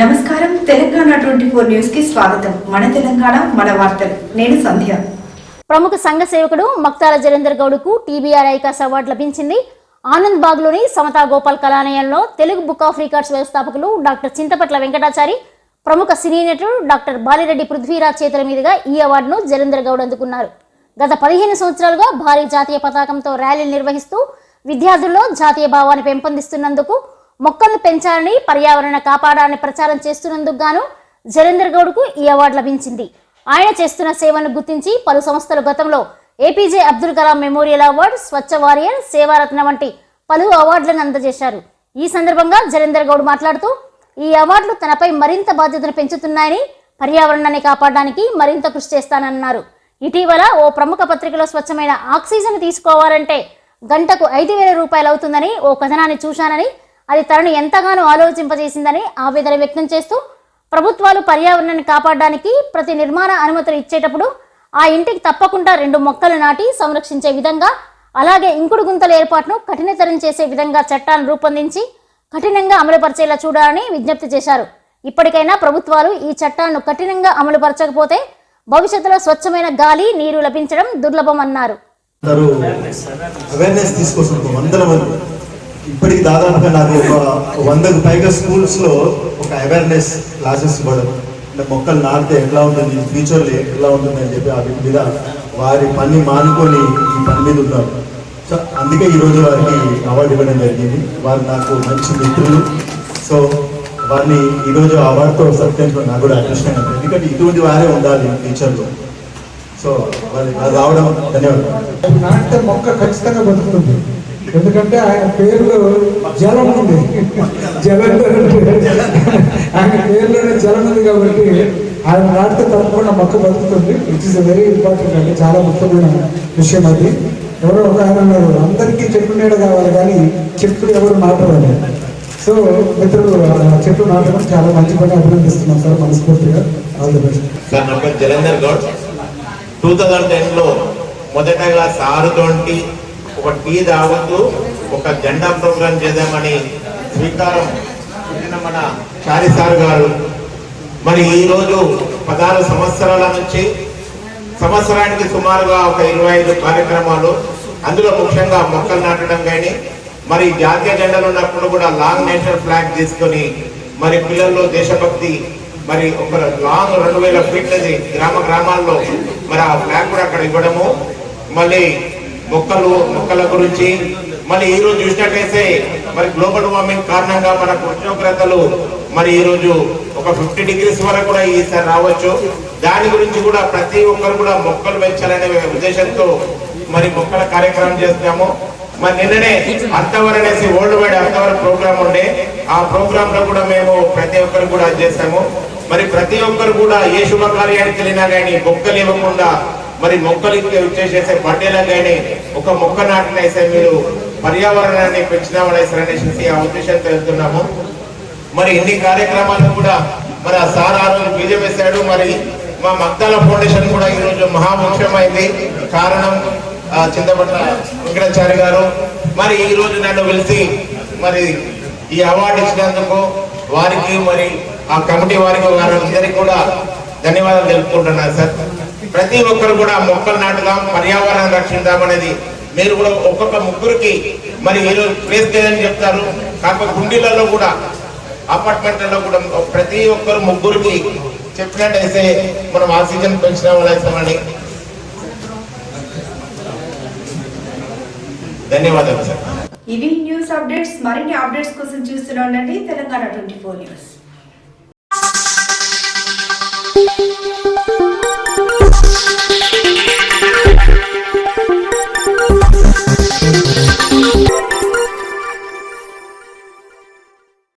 నమస్కారం. Telangana twenty four న్యూస్కి స్వాగతం. మన తెలంగాణ మన వార్తలు. నేను సంధ్య. ప్రముఖ సంఘ సేవకుడు మక్తాల జరేందర్ గౌడ్కు టీబీఆర్ ఐకాస్ అవార్డు లభించింది. ఆనంద్ బాగ్లోని సమతా గోపాల్ కళాలయంలో తెలుగు బుక్ ఆఫ్ రికార్డ్స్ వ్యవస్థాపకులు డాక్టర్ చింతపట్ల వెంకటాచారి ప్రముఖ సినీ నటుడు డాక్టర్ బాలిరెడ్డి పృథ్వీరాజ్ చేతుల మీదుగా ఈ అవార్డును జరేందర్ గౌడ్ అందుకున్నారు. గత పదిహేను సంవత్సరాలుగా భారీ జాతీయ పతాకంతో ర్యాలీలు నిర్వహిస్తూ విద్యార్థుల్లో జాతీయ భావాన్ని పెంపొందిస్తున్నందుకు మొక్కలను పెంచాలని పర్యావరణ కాపాడాలని ప్రచారం చేస్తున్నందుకు గాను జరేందర్ గౌడ్కు ఈ అవార్డు లభించింది. ఆయన చేస్తున్న సేవను గుర్తించి పలు సంస్థలు గతంలో APJ Abdul Kalam memorial award Swachh warrior Sevaratna వంటి పలు అవార్డులను అందజేశారు. ఈ సందర్భంగా జరేందర్ గౌడ్ మాట్లాడుతూ ఈ అవార్డులు తనపై మరింత బాధ్యతను పెంచుతున్నాయని పర్యావరణాన్ని కాపాడడానికి మరింత కృషి చేస్తానన్నారు. ఇటీవల ఓ ప్రముఖ పత్రికలో స్వచ్ఛమైన ఆక్సిజన్ తీసుకోవాలంటే గంటకు ఐదు వేల రూపాయలు అవుతుందని ఓ కథనాన్ని చూశానని అది తనను ఎంతగానో ఆలోచింపజేసిందని ఆవేదన వ్యక్తం చేస్తూ ప్రభుత్వాలు పర్యావరణాన్ని కాపాడడానికి ప్రతి నిర్మాణ అనుమతులు ఇచ్చేటప్పుడు ఆ ఇంటికి తప్పకుండా రెండు మొక్కలు నాటి సంరక్షించే విధంగా అలాగే ఇంకుడు గుంతల ఏర్పాటును కఠినతరం చేసే విధంగా చట్టాలను రూపొందించి కఠినంగా అమలుపరిచేలా చూడాలని విజ్ఞప్తి చేశారు. ఇప్పటికైనా ప్రభుత్వాలు ఈ చట్టాలను కఠినంగా అమలుపరచకపోతే భవిష్యత్తులో స్వచ్ఛమైన గాలి నీరు లభించడం దుర్లభమన్నారు. అవేర్నెస్ తీసుకొస్తున్నారు వందల మంది ఇప్పటికి దాదాపుగా నాకు ఒక వందకు పైగా స్కూల్స్లో ఒక అవేర్నెస్ క్లాసెస్ ఇవ్వడం. అంటే మొక్కలు నాటితే ఎట్లా ఉంటుంది ఫ్యూచర్లో ఎట్లా ఉంటుంది అని చెప్పి ఆ మీద వారి పని మానుకొని ఈ పని మీద ఉన్నారు. సో అందుకే ఈరోజు వారికి అవార్డు ఇవ్వడం జరిగింది. వారు నాకు మంచి మిత్రులు. సో వారిని ఈరోజు అవార్డుతో సత్యంతో నాకు కూడా అదృష్టంగా ఉంది. ఎందుకంటే ఇటువంటి వారే ఉండాలి ఫ్యూచర్లో సో వారి రావడం ధన్యవాదాలు. నాటితే మొక్క ఖచ్చితంగా బతుకుతుంది. ఎందుకంటే ఆయన పేరులో జలం ఉంది. జలంధర్ అంటే ఆయన పేరులోనే జలం ఉంది కాబట్టి ఆయన నాటితే తప్పకుండా మొక్క బతుకుతుంది. విచ్ ఇస్ వెరీ ఇంపార్టెంట్ అండి. చాలా ముఖ్యమైన విషయం అది. ఎవరో ఒక ఆయన ఉన్నారు. అందరికీ చెట్టు నీడ కావాలి కానీ చెట్లు ఎవరు నాటవాలి సో మిత్రులు ఆ చెట్లు నాటడం చాలా మంచి పని. అభినందిస్తున్నాం సార్. మనస్ఫూర్తిగా. All the best sir Jalandhar Goud. Two thousand టెన్లో మొదటగా సారుతోటి ఒక టీ తాగుతూ ఒక జెండా ప్రోగ్రాం చేద్దామని శ్రీకారం చుట్టిన మన చారిసార్ గారు. మరి ఈరోజు పదహారు సంవత్సరాల నుంచి సంవత్సరానికి సుమారుగా ఒక ఇరవై ఐదు కార్యక్రమాలు అందులో ముఖ్యంగా మొక్కలు నాటడం కానీ మరి జాతీయ జెండాలు ఉన్నప్పుడు కూడా లాంగ్ నేషనల్ ఫ్లాగ్ తీసుకొని మరి పిల్లల్లో దేశభక్తి మరి ఒక లాంగ్ రెండు వేల ఫీట్లది గ్రామ గ్రామాల్లో మరి ఆ ఫ్లాగ్ కూడా అక్కడ ఇవ్వడము మళ్ళీ మొక్కలు మొక్కల గురించి మళ్ళీ ఈ రోజు చూసినట్లయితే మరి గ్లోబల్ వార్మింగ్ కారణంగా మనకు ఉష్ణోగ్రతలు మరి ఈ రోజు ఒక ఫిఫ్టీ డిగ్రీస్ వరకు కూడా ఈసారి రావచ్చు. దాని గురించి కూడా ప్రతి ఒక్కరు కూడా మొక్కలు పెంచాలనే ఉద్దేశంతో మరి మొక్కల కార్యక్రమం చేస్తున్నాము మరి నిన్ననే అర్థవర్ అనేసి వరల్డ్ వైడ్ అర్థవర్ ప్రోగ్రామ్ ఉండే. ఆ ప్రోగ్రామ్లో కూడా మేము ప్రతి ఒక్కరు కూడా చేస్తాము. మరి ప్రతి ఒక్కరు కూడా ఏ శుభకార్యానికి వెళ్ళినా కానీ మొక్కలు ఇవ్వకుండా మరి మొక్కలు చేసే బర్త్డేలా కానీ ఒక మొక్క నాటినైతే మీరు పర్యావరణాన్ని పెంచిన అనేసి ఆ ఉద్దేశంతో వెళ్తున్నాము. మరి ఇన్ని కార్యక్రమాలు కూడా మరి ఆ సార్ ఆ రోజు బీజం వేశాడు. మరి మా మక్తాల ఫౌండేషన్ కూడా ఈ రోజు మహాముఖ్యమైంది కారణం చింతపట్ల వెంకటాచారి గారు. మరి ఈ రోజు నన్ను పిలిచి మరి ఈ అవార్డు ఇచ్చినందుకు వారికి మరి ఆ కమిటీ వారికి వారందరికీ కూడా ధన్యవాదాలు తెలుపుకుంటున్నాను సార్. ప్రతి ఒక్కరు కూడా మొక్కలు నాటుదాం పర్యావరణం రక్షిద్దాం అనేది మీరు కూడా ఒక్కొక్క ముగ్గురికి మరి మీరు ప్లేస్ లేదని చెప్తారు. కాకపోతే గుండీలలో కూడా అపార్ట్మెంట్లలో కూడా ప్రతి ఒక్కరు ముగ్గురికి చెప్పినట్టయితే మనం ఆక్సిజన్ పెంచిన వాళ్ళని ధన్యవాదాలు సార్. ఇవి న్యూస్ అప్డేట్స్ మరిన్ని అప్డేట్స్ కోసం చూస్తూనే ఉండండి. Telangana twenty four news.